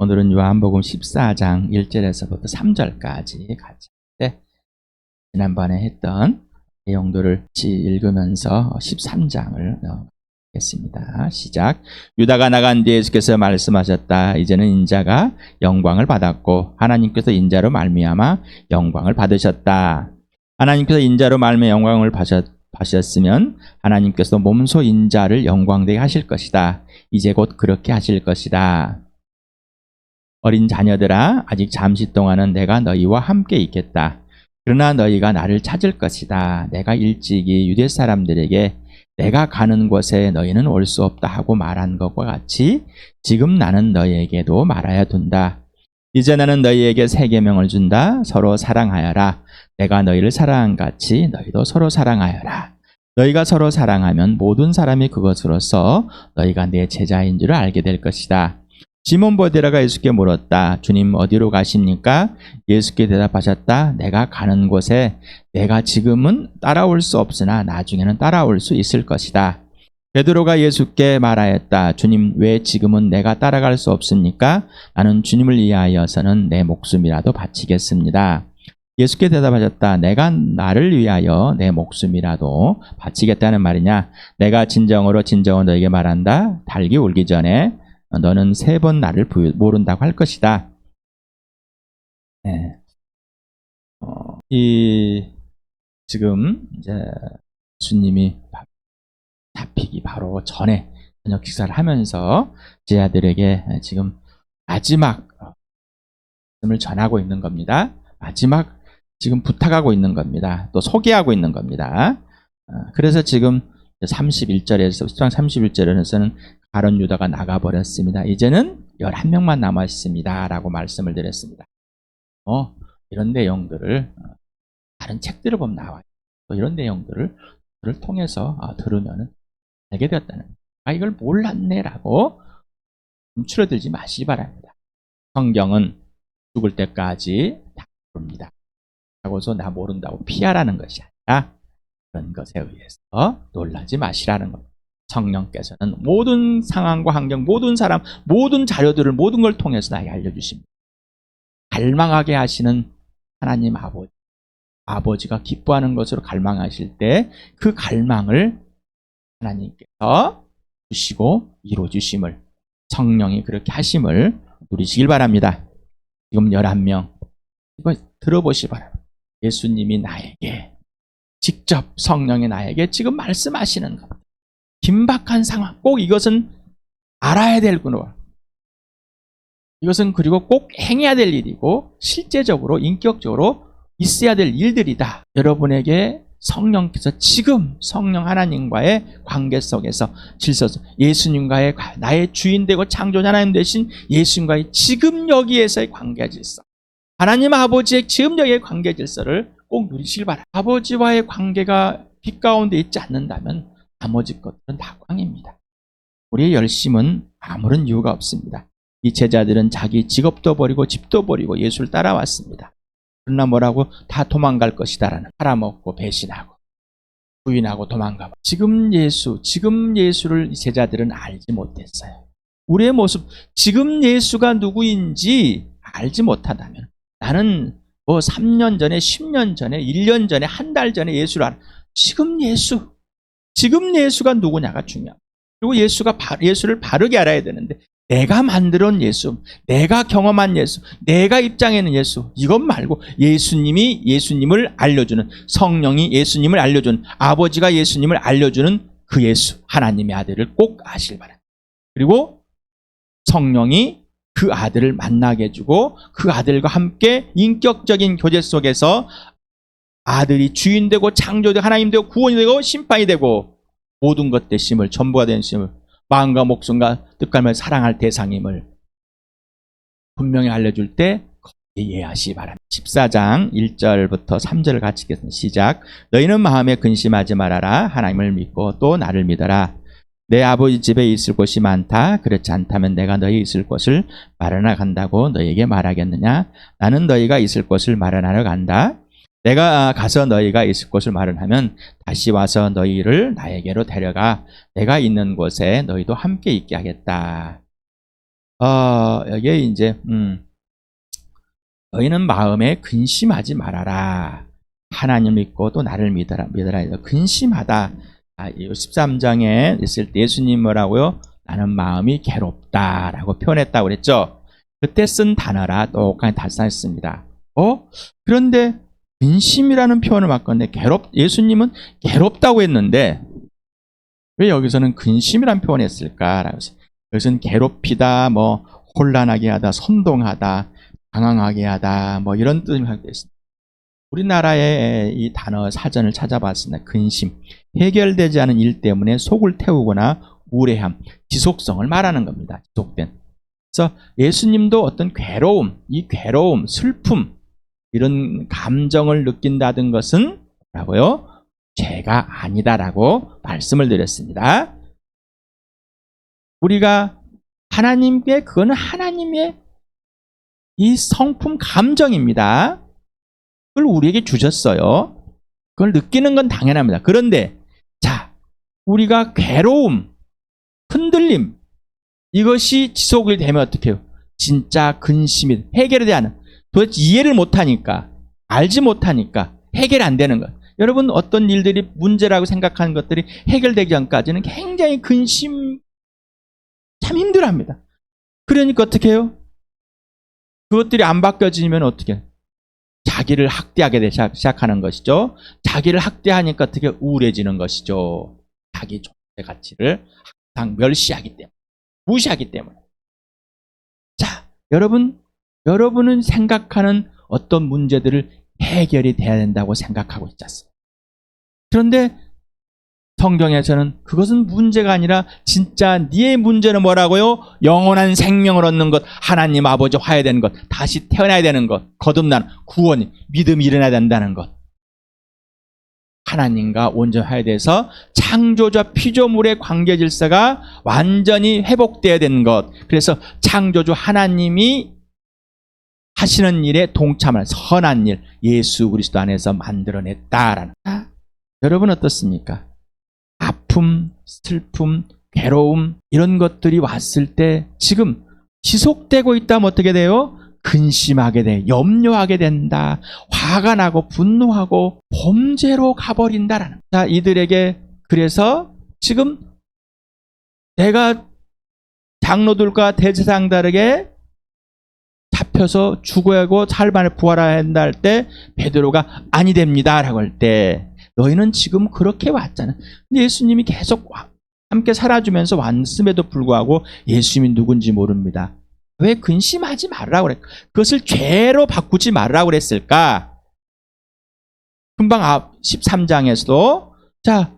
오늘은 요한복음 14장 1절에서부터 3절까지 같이 네, 지난번에 했던 내용들을 같이 읽으면서 13장을 하겠습니다. 시작. 유다가 나간 뒤에 예수께서 말씀하셨다. 이제는 인자가 영광을 받았고 하나님께서 인자로 말미암아 영광을 받으셨다. 하나님께서 인자로 말미암아 영광을 받으셨, 받으셨으면 하나님께서 몸소 인자를 영광되게 하실 것이다. 이제 곧 그렇게 하실 것이다. 어린 자녀들아 아직 잠시 동안은 내가 너희와 함께 있겠다. 그러나 너희가 나를 찾을 것이다. 내가 일찍이 유대 사람들에게 내가 가는 곳에 너희는 올 수 없다 하고 말한 것과 같이 지금 나는 너희에게도 말하여 둔다. 이제 나는 너희에게 새 계명을 준다. 서로 사랑하여라. 내가 너희를 사랑한 같이 너희도 서로 사랑하여라. 너희가 서로 사랑하면 모든 사람이 그것으로서 너희가 내 제자인 줄 알게 될 것이다. 시몬 보데라가 예수께 물었다. 주님 어디로 가십니까? 예수께 대답하셨다. 내가 가는 곳에 내가 지금은 따라올 수 없으나 나중에는 따라올 수 있을 것이다. 베드로가 예수께 말하였다. 주님 왜 지금은 내가 따라갈 수 없습니까? 나는 주님을 위하여서는 내 목숨이라도 바치겠습니다. 예수께 대답하셨다. 내가 나를 위하여 내 목숨이라도 바치겠다는 말이냐? 내가 진정으로 진정으로 너에게 말한다. 달기 울기 전에 너는 세 번 나를 모른다고 할 것이다. 네. 어, 이 지금 이제 주님이 잡히기 바로 전에 저녁 식사를 하면서 제자들에게 지금 마지막 말씀을 전하고 있는 겁니다. 마지막 지금 부탁하고 있는 겁니다. 또 소개하고 있는 겁니다. 어, 그래서 지금 31절에서 10장 31절에서는 가론 유다가 나가버렸습니다. 이제는 11명만 남았습니다. 라고 말씀을 드렸습니다. 어, 이런 내용들을 어, 다른 책들을 보면 나와요. 또 이런 내용들을 통해서 아, 들으면 알게 되었다는 아 이걸 몰랐네라고 줄어들지 마시기 바랍니다. 성경은 죽을 때까지 다 모릅니다. 하고서 나 모른다고 피하라는 것이 아니라 그런 것에 의해서 놀라지 마시라는 겁니다. 성령께서는 모든 상황과 환경, 모든 사람, 모든 자료들을 모든 걸 통해서 나에게 알려주십니다. 갈망하게 하시는 하나님 아버지, 아버지가 기뻐하는 것으로 갈망하실 때 그 갈망을 하나님께서 주시고 이루어주심을 성령이 그렇게 하심을 누리시길 바랍니다. 지금 11명 이거 들어보시 바랍니다. 예수님이 나에게 직접 성령이 나에게 지금 말씀하시는 것. 긴박한 상황. 꼭 이것은 알아야 될 거로. 이것은 그리고 꼭 행해야 될 일이고 실제적으로 인격적으로 있어야 될 일들이다. 여러분에게 성령께서 지금 성령 하나님과의 관계 속에서 질서 예수님과의 나의 주인 되고 창조자 하나님 되신 예수님과의 지금 여기에서의 관계 질서 하나님 아버지의 지금 여기의 관계 질서를 꼭 누리시길 바랍니다. 아버지와의 관계가 빛 가운데 있지 않는다면 나머지 것들은 다 꽝입니다. 우리의 열심은 아무런 이유가 없습니다. 이 제자들은 자기 직업도 버리고 집도 버리고 예수를 따라왔습니다. 그러나 뭐라고 다 도망갈 것이다라는 팔아먹고 배신하고 부인하고 도망가고 지금 예수, 지금 예수를 제자들은 알지 못했어요. 우리의 모습, 지금 예수가 누구인지 알지 못하다면 나는 뭐 3년 전에, 10년 전에, 1년 전에, 한 달 전에 예수를 알아. 지금 예수, 지금 예수가 누구냐가 중요합니다. 그리고 예수가 예수를 바르게 알아야 되는데 내가 만들어 예수, 내가 경험한 예수, 내가 입장에는 예수 이것 말고 예수님이 예수님을 알려주는 성령이 예수님을 알려주는 아버지가 예수님을 알려주는 그 예수 하나님의 아들을 꼭 아실 바랍니다. 그리고 성령이 그 아들을 만나게 해주고 그 아들과 함께 인격적인 교제 속에서 아들이 주인 되고 창조되고 하나님 되고 구원이 되고 심판이 되고 모든 것 되심을 전부가 된 심을 마음과 목숨과 뜻감을 사랑할 대상임을 분명히 알려줄 때 이해하시기 바랍니다. 14장 1절부터 3절을 같이 읽겠습니다. 시작. 너희는 마음에 근심하지 말아라. 하나님을 믿고 또 나를 믿어라. 내 아버지 집에 있을 곳이 많다. 그렇지 않다면 내가 너희 있을 곳을 마련하 간다고 너희에게 말하겠느냐? 나는 너희가 있을 곳을 마련하러 간다. 내가 가서 너희가 있을 곳을 마련하면 다시 와서 너희를 나에게로 데려가 내가 있는 곳에 너희도 함께 있게 하겠다. 어, 여기에 이제, 음, 너희는 마음에 근심하지 말아라. 하나님 믿고 또 나를 믿어라. 믿어라. 근심하다. 아, 13장에 있을 때 예수님 뭐라고요? 나는 마음이 괴롭다라고 표현했다고 그랬죠. 그때 쓴 단어라 똑같이 다 썼습니다. 어? 그런데 근심이라는 표현을 바꿨는데 괴롭 예수님은 괴롭다고 했는데 왜 여기서는 근심이라는 표현을 했을까라고 해서 여기서는 괴롭히다, 뭐 혼란하게 하다, 선동하다, 당황하게 하다, 뭐 이런 뜻이 되었습니다. 우리나라의 이 단어 사전을 찾아봤습니다. 근심, 해결되지 않은 일 때문에 속을 태우거나 우울해함, 지속성을 말하는 겁니다. 지속된. 그래서 예수님도 어떤 괴로움, 이 괴로움, 슬픔, 이런 감정을 느낀다는 것은 뭐라고요? 죄가 아니다라고 말씀을 드렸습니다. 우리가 하나님께 그거는 하나님의 이 성품 감정입니다. 그걸 우리에게 주셨어요. 그걸 느끼는 건 당연합니다. 그런데 자, 우리가 괴로움, 흔들림 이것이 지속이 되면 어떻게 해요? 진짜 근심이 해결에 대한 도대체 이해를 못하니까 알지 못하니까 해결 안 되는 것. 여러분 어떤 일들이 문제라고 생각하는 것들이 해결되기 전까지는 굉장히 근심 참 힘들어합니다. 그러니까 어떻게 해요? 그것들이 안 바뀌어지면 어떻게 해요? 자기를 학대하게 되- 시작- 시작하는 것이죠. 자기를 학대하니까 어떻게 우울해지는 것이죠. 자기 존재 가치를 항상 멸시하기 때문에 무시하기 때문에. 자, 여러분, 여러분은 생각하는 어떤 문제들을 해결이 돼야 된다고 생각하고 있지 않습니까? 그런데 성경에서는 그것은 문제가 아니라 진짜 네의 문제는 뭐라고요? 영원한 생명을 얻는 것, 하나님 아버지 화해되는 것, 다시 태어나야 되는 것, 거듭난 구원, 믿음이 일어나야 된다는 것. 하나님과 온전 화해돼서 창조자 피조물의 관계 질서가 완전히 회복되어야 되는 것. 그래서 창조주 하나님이 하시는 일에 동참할 선한 일, 예수 그리스도 안에서 만들어냈다라는. 아, 여러분 어떻습니까? 아픔, 슬픔, 괴로움 이런 것들이 왔을 때 지금 지속되고 있다면 어떻게 돼요? 근심하게 돼, 염려하게 된다, 화가 나고 분노하고 범죄로 가버린다라는. 자, 이들에게 그래서 지금 내가 장로들과 대제사장들에게 잡혀서 죽어야 하고 살만에 부활해야 한다 할 때 베드로가 아니 됩니다라고 할 때 너희는 지금 그렇게 왔잖아. 근데 예수님이 계속 와- 함께 살아주면서 왔음에도 불구하고 예수님이 누군지 모릅니다. 왜 근심하지 말라고 그래? 그것을 죄로 바꾸지 말라고 그랬을까? 금방 앞 13장에서도 자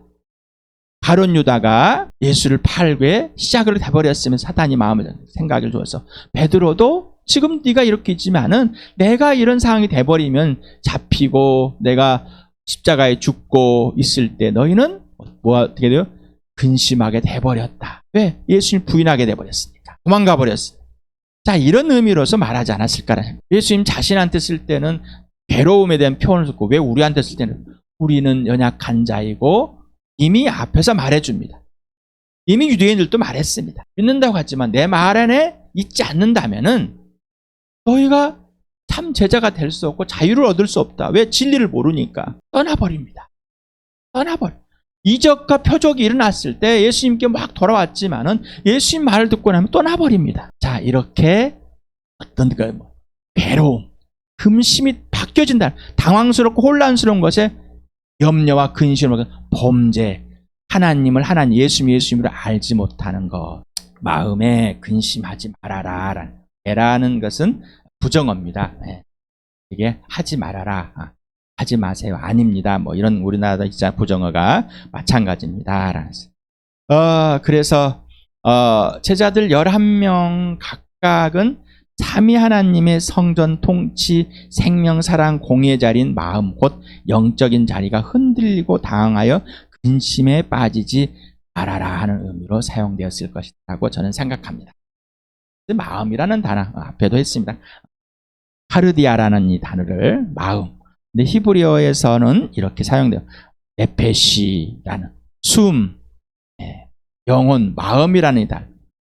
바론 유다가 예수를 팔게 시작을 해버렸으면 사단이 마음을 생각을 줘서 베드로도 지금 네가 이렇게 있지만은 내가 이런 상황이 돼버리면 잡히고 내가 십자가에 죽고 있을 때 너희는 뭐 어떻게 돼요? 근심하게 돼버렸다. 왜? 예수님 부인하게 돼버렸으니까. 도망가 버렸어. 자, 이런 의미로서 말하지 않았을까라. 예수님 자신한테 쓸 때는 괴로움에 대한 표현을 썼고, 왜 우리한테 쓸 때는 우리는 연약한 자이고, 이미 앞에서 말해줍니다. 이미 유대인들도 말했습니다. 믿는다고 하지만 내 말 안에 있지 않는다면은 너희가 참 제자가 될 수 없고 자유를 얻을 수 없다. 왜? 진리를 모르니까. 떠나버립니다. 떠나버려. 이적과 표적이 일어났을 때 예수님께 막 돌아왔지만은 예수님 말을 듣고 나면 떠나버립니다. 자, 이렇게 어떤 그 뭐, 괴로움, 금심이 바뀌어진다. 당황스럽고 혼란스러운 것에 염려와 근심을 범죄, 하나님을 하나님 예수님 예수님으로 알지 못하는 것. 마음에 근심하지 말아라. 라는 것은 부정어입니다. 예. 이게 하지 말아라. 아, 하지 마세요. 아닙니다. 뭐 이런 우리나라 진짜 부정어가 마찬가지입니다. 라는 어, 그래서 어, 제자들 11명 각각은 삼위 하나님의 성전 통치, 생명, 사랑, 공의 자리인 마음, 곧 영적인 자리가 흔들리고 당황하여 근심에 빠지지 말아라 하는 의미로 사용되었을 것이라고 저는 생각합니다. 마음이라는 단어 앞에도 했습니다. 카르디아라는 이 단어를 마음. 근데 히브리어에서는 이렇게 사용돼요. 에페시라는 숨, 예, 영혼, 마음이라는 이 단어.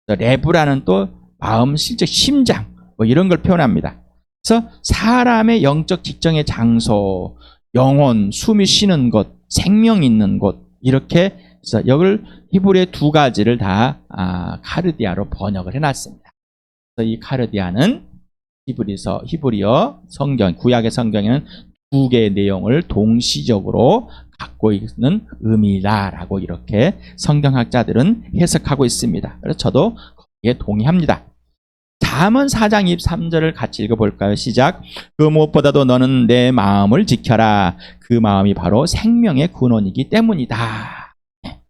레브라는 또 마음, 실제 심장 뭐 이런 걸 표현합니다. 그래서 사람의 영적 직정의 장소, 영혼, 숨이 쉬는 곳, 생명 있는 곳 이렇게 해서 여기를 히브리의 두 가지를 다 아, 카르디아로 번역을 해놨습니다. 그래서 이 카르디아는 히브리서 히브리어 성경 구약의 성경에는 두 개의 내용을 동시적으로 갖고 있는 의미다라고 이렇게 성경학자들은 해석하고 있습니다. 그래서 저도 거기에 동의합니다. 잠언 4장 23절을 같이 읽어볼까요? 시작. 그 무엇보다도 너는 내 마음을 지켜라. 그 마음이 바로 생명의 근원이기 때문이다. 네.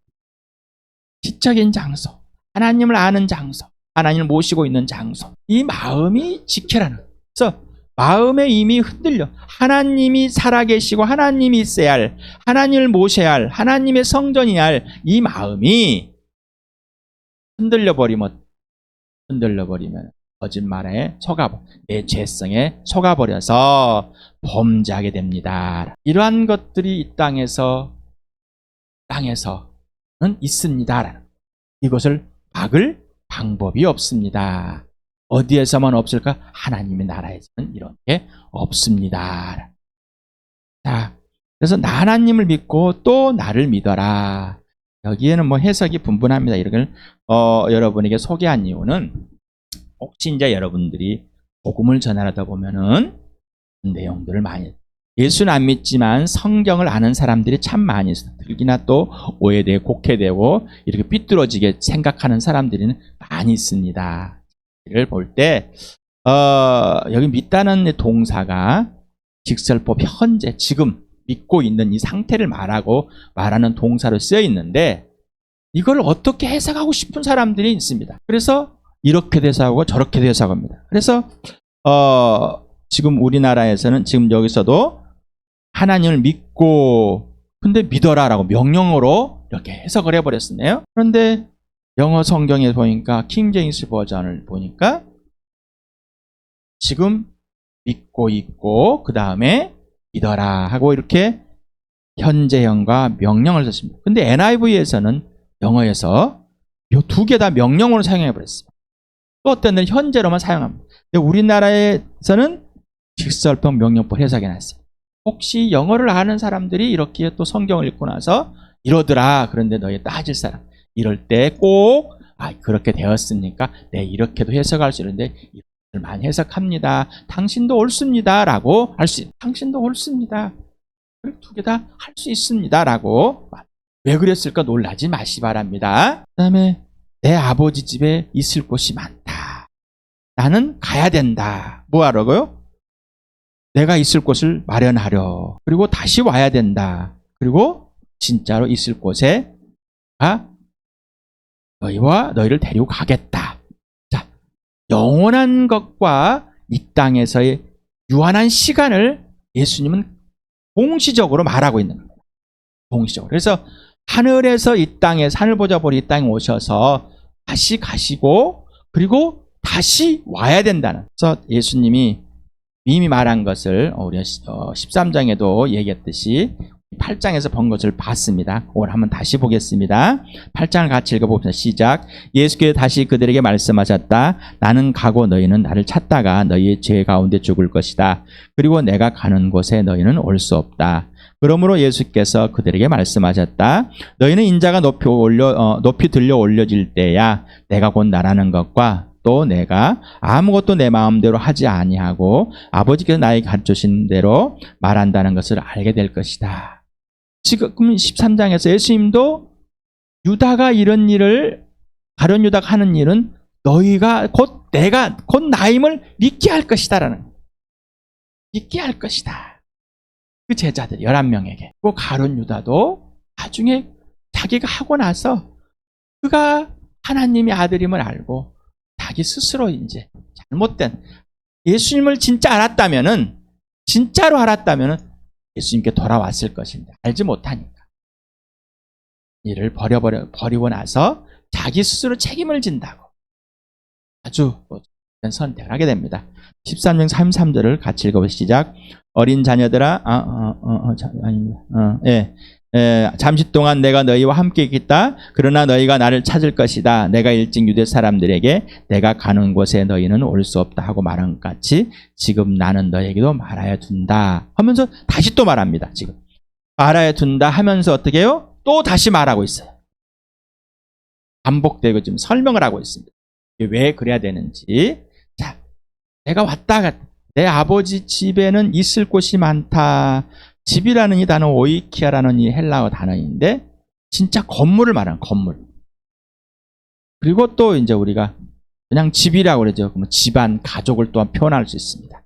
지적인 장소, 하나님을 아는 장소, 하나님을 모시고 있는 장소. 이 마음이 지켜라는. 그래서 마음의 힘이 흔들려. 하나님이 살아계시고 하나님이 있어야 할, 하나님을 모셔야 할, 하나님의 성전이야 할 이 마음이 흔들려 버리면 흔들려 버리면 거짓말에 속아 내 죄성에 속아 버려서 범죄하게 됩니다. 이러한 것들이 이 땅에서 땅에서는 있습니다라는 이것을 막을 방법이 없습니다. 어디에서만 없을까? 하나님의 나라에서는 이런 게 없습니다. 자, 그래서 나 하나님을 믿고 또 나를 믿어라. 여기에는 뭐 해석이 분분합니다. 이걸 어, 여러분에게 소개한 이유는 혹시 이제 여러분들이 복음을 전하다 보면은 내용들을 많이 예수는 안 믿지만 성경을 아는 사람들이 참 많이 있어요. 특히나 또 오해되고 곡해되고 이렇게 삐뚤어지게 생각하는 사람들이 많이 있습니다. 이를 볼 때, 어, 여기 믿다는 동사가 직설법 현재 지금 믿고 있는 이 상태를 말하고 말하는 동사로 쓰여 있는데 이걸 어떻게 해석하고 싶은 사람들이 있습니다. 그래서 이렇게 대사하고 저렇게 대사합니다. 그래서 어, 지금 우리나라에서는 지금 여기서도 하나님을 믿고 근데 믿어라라고 명령어로 이렇게 해석을 해버렸네요. 그런데 영어 성경에 보니까 킹제임스 버전을 보니까 지금 믿고 있고 그 다음에 믿어라 하고 이렇게 현재형과 명령을 썼습니다. 근데 NIV에서는 영어에서 이두개 다 명령어로 사용해 버렸습니다. 또 어떤 데는 현재로만 사용합니다. 근데 우리나라에서는 직설법 명령법 해석해 놨어요. 혹시 영어를 아는 사람들이 이렇게 또 성경을 읽고 나서 이러더라. 그런데 너희 따질 사람. 이럴 때 꼭, 아, 그렇게 되었으니까, 네, 이렇게도 해석할 수 있는데, 이걸 많이 해석합니다. 당신도 옳습니다. 라고 할 수, 당신도 옳습니다. 두 개 다 할 수 있습니다. 라고. 왜 그랬을까 놀라지 마시 바랍니다. 그 다음에, 내 아버지 집에 있을 곳이 많다. 나는 가야 된다. 뭐 하라고요? 내가 있을 곳을 마련하려. 그리고 다시 와야 된다. 그리고 진짜로 있을 곳에 가 너희와 너희를 데리고 가겠다. 자, 영원한 것과 이 땅에서의 유한한 시간을 예수님은 동시적으로 말하고 있는 겁니다. 동시적으로. 그래서 하늘에서 이 땅에 하늘 보자 보니 이 땅에 오셔서 다시 가시고 그리고 다시 와야 된다는. 그래서 예수님이 이미 말한 것을 우리 13장에도 얘기했듯이 8장에서 본 것을 봤습니다. 오늘 한번 다시 보겠습니다. 8장을 같이 읽어봅시다. 시작. 예수께서 다시 그들에게 말씀하셨다. 나는 가고 너희는 나를 찾다가 너희의 죄 가운데 죽을 것이다. 그리고 내가 가는 곳에 너희는 올 수 없다. 그러므로 예수께서 그들에게 말씀하셨다. 너희는 인자가 높이 올려 어, 높이 들려 올려질 때야 내가 곧 나라는 것과 또 내가 아무것도 내 마음대로 하지 아니하고 아버지께서 나에게 가르치신 대로 말한다는 것을 알게 될 것이다. 지금 13장에서 예수님도 유다가 이런 일을 가련 유다가 하는 일은 너희가 곧 내가 곧 나임을 믿게 할 것이다라는 믿게 할 것이다. 그 제자들 11명에게. 그 가론 유다도 나중에 자기가 하고 나서 그가 하나님의 아들임을 알고 자기 스스로 이제 잘못된 예수님을 진짜 알았다면은 진짜로 알았다면은 예수님께 돌아왔을 것인데 알지 못하니까 이를 버려버려 버리고 나서 자기 스스로 책임을 진다고 아주 선택을 하게 됩니다. 13장 33절을 같이 읽어보시죠. 어린 자녀들아, 아, 어, 어, 어, 자, 아닙니다. 어, 예. 에, 잠시 동안 내가 너희와 함께 있겠다. 그러나 너희가 나를 찾을 것이다. 내가 일찍 유대 사람들에게 내가 가는 곳에 너희는 올 수 없다 하고 말한 것 같이 지금 나는 너에게도 말하여 둔다. 하면서 다시 또 말합니다. 지금 말하여 둔다 하면서 어떻게 해요? 또 다시 말하고 있어요. 반복되고 지금 설명을 하고 있습니다. 왜 그래야 되는지. 자, 내가 왔다가 내 아버지 집에는 있을 곳이 많다. 집이라는 이 단어 오이키아라는 이 헬라어 단어인데 진짜 건물을 말하는 건물. 그리고 또 이제 우리가 그냥 집이라고 그러죠. 그러면 집안, 가족을 또한 표현할 수 있습니다.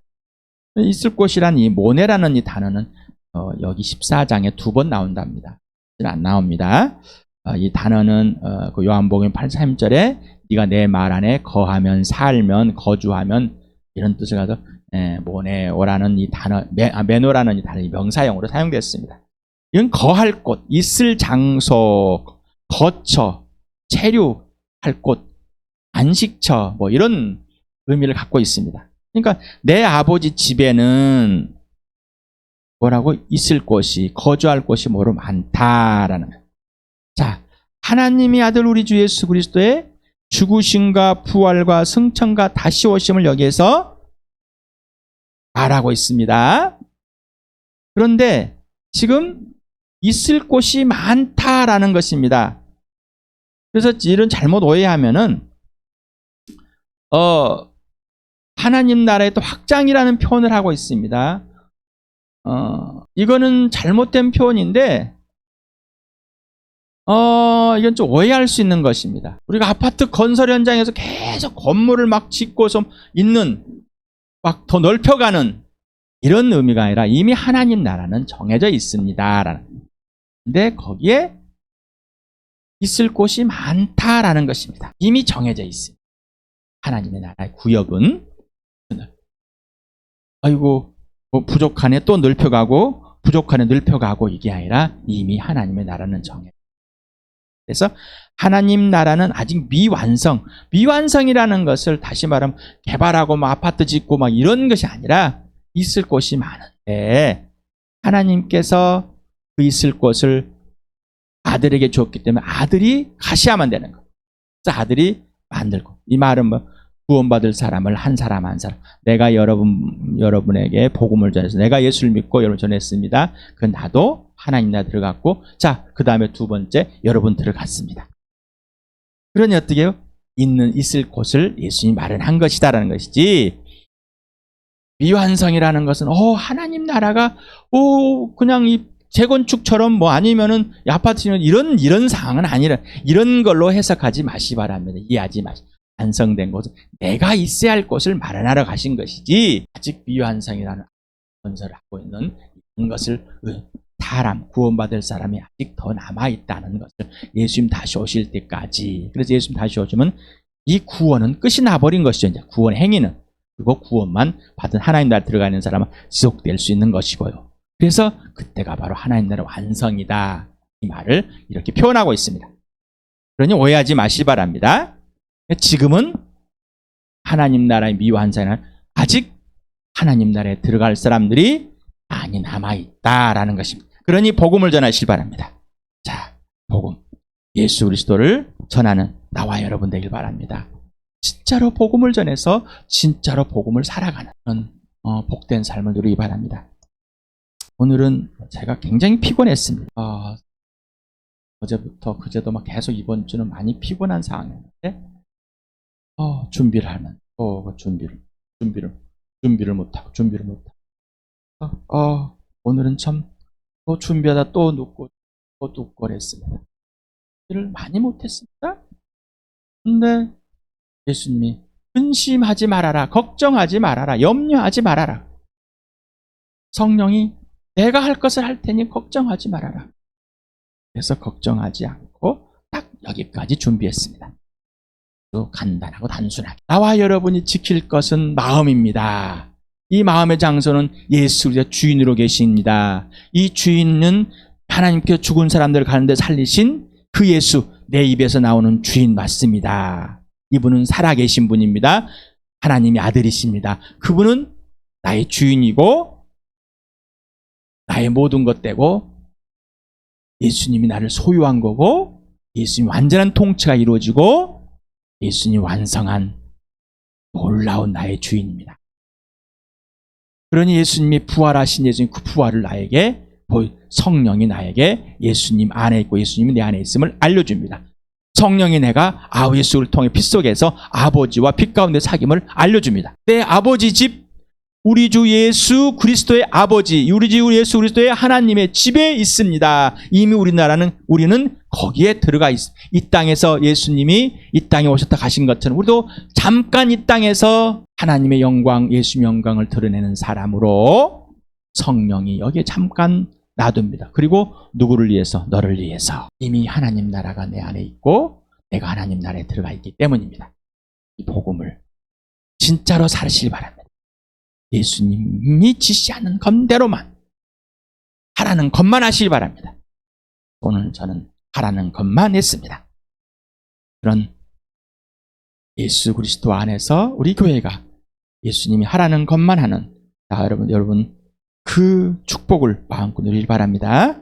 있을 곳이란 이 모네라는 이 단어는 어, 여기 14장에 두 번 나온답니다. 안 나옵니다. 어, 이 단어는 어, 그 요한복음 83절에 네가 내 말 안에 거하면 살면 거주하면 이런 뜻을 가서 예, 모네오라는 이 단어 메, 아, 메노라는 이 단어 이 명사형으로 사용됐습니다. 이건 거할 곳, 있을 장소, 거처, 체류할 곳, 안식처 뭐 이런 의미를 갖고 있습니다. 그러니까 내 아버지 집에는 뭐라고 있을 곳이 거주할 곳이 뭐로 많다라는. 자, 하나님의 아들 우리 주 예수 그리스도의 죽으심과 부활과 승천과 다시 오심을 여기에서 말하고 있습니다. 그런데 지금 있을 곳이 많다라는 것입니다. 그래서 이런 잘못 오해하면은 어 하나님 나라의 또 확장이라는 표현을 하고 있습니다. 어 이거는 잘못된 표현인데 어, 이건 좀 오해할 수 있는 것입니다. 우리가 아파트 건설 현장에서 계속 건물을 막 짓고서 있는, 막 더 넓혀가는 이런 의미가 아니라 이미 하나님 나라는 정해져 있습니다. 근데 거기에 있을 곳이 많다라는 것입니다. 이미 정해져 있습니다. 하나님의 나라의 구역은. 아이고, 뭐 부족하네 또 넓혀가고, 부족하네 넓혀가고 이게 아니라 이미 하나님의 나라는 정해 그래서 하나님 나라는 아직 미완성, 미완성이라는 것을 다시 말하면 개발하고 막 아파트 짓고 막 이런 것이 아니라 있을 곳이 많은데 하나님께서 그 있을 곳을 아들에게 줬기 때문에 아들이 가시야만 되는 거예요. 아들이 만들고 이 말은 뭐 구원받을 사람을 한 사람 한 사람 내가 여러분 여러분에게 복음을 전해서 내가 예수를 믿고 여러분 전했습니다. 그 나도 하나님 나 들어갔고 자 그 다음에 두 번째 여러분 들어갔습니다. 그러니 어떻게 해요? 있는 있을 곳을 예수님이 마련한 것이다라는 것이지 미완성이라는 것은 어 하나님 나라가 오 그냥 이 재건축처럼 뭐 아니면은 이 아파트는 이런 이런 상황은 아니라 이런 걸로 해석하지 마시 바랍니다. 이해하지 마시. 완성된 곳은 내가 있어야 할 곳을 마련하러 가신 것이지 아직 미완성이라는 건설을 하고 있는 이런 것을 사람 구원받을 사람이 아직 더 남아 있다는 것을 예수님 다시 오실 때까지 그래서 예수님 다시 오시면 이 구원은 끝이 나버린 것이죠. 이제 구원 행위는 그리고 구원만 받은 하나님 나라 들어가는 사람은 지속될 수 있는 것이고요. 그래서 그때가 바로 하나님 나라 완성이다 이 말을 이렇게 표현하고 있습니다. 그러니 오해하지 마시 바랍니다. 지금은 하나님 나라의 미완성은 아직 하나님 나라에 들어갈 사람들이 많이 남아 있다라는 것입니다. 그러니 복음을 전하시기 바랍니다. 자, 복음. 예수 그리스도를 전하는 나와 여러분 되길 바랍니다. 진짜로 복음을 전해서 진짜로 복음을 살아가는 어, 복된 삶을 누리기 바랍니다. 오늘은 제가 굉장히 피곤했습니다. 어, 어제부터 그제도 막 계속 이번 주는 많이 피곤한 상황이었는데 어, 준비를 하면 어, 그 준비를 준비를 준비를 못하고 준비를 못하고 어, 어 오늘은 참 또 준비하다 또 눕고 또 눕고 그랬습니다. 일을 많이 못했습니다. 근데 예수님이 근심하지 말아라, 걱정하지 말아라, 염려하지 말아라. 성령이 내가 할 것을 할 테니 걱정하지 말아라. 그래서 걱정하지 않고 딱 여기까지 준비했습니다. 또 간단하고 단순하게. 나와 여러분이 지킬 것은 마음입니다. 이 마음의 장소는 예수 그리스도 주인으로 계십니다. 이 주인은 하나님께 죽은 사람들을 가는데 살리신 그 예수 내 입에서 나오는 주인 맞습니다. 이분은 살아계신 분입니다. 하나님의 아들이십니다. 그분은 나의 주인이고 나의 모든 것 되고 예수님이 나를 소유한 거고 예수님 완전한 통치가 이루어지고 예수님 완성한 놀라운 나의 주인입니다. 그러니 예수님이 부활하신 예수님 그 부활을 나에게 보- 성령이 나에게 예수님 안에 있고 예수님이 내 안에 있음을 알려줍니다. 성령이 내가 아우 예수를 통해 피 속에서 아버지와 빛 가운데 사귐을 알려줍니다. 내 아버지 집 우리 주 예수 그리스도의 아버지, 우리 주 예수 그리스도의 하나님의 집에 있습니다. 이미 우리나라는 우리는 거기에 들어가 있. 이 땅에서 예수님이 이 땅에 오셨다 가신 것처럼 우리도 잠깐 이 땅에서 하나님의 영광, 예수의 영광을 드러내는 사람으로 성령이 여기에 잠깐 놔둡니다. 그리고 누구를 위해서? 너를 위해서. 이미 하나님 나라가 내 안에 있고 내가 하나님 나라에 들어가 있기 때문입니다. 이 복음을 진짜로 살으시기 바랍니다. 예수님이 지시하는 것대로만 하라는 것만 하시기 바랍니다. 오늘 저는 하라는 것만 했습니다. 그런 예수 그리스도 안에서 우리 교회가 예수님이 하라는 것만 하는 자 여러분 여러분 그 축복을 마음껏 누리길 바랍니다.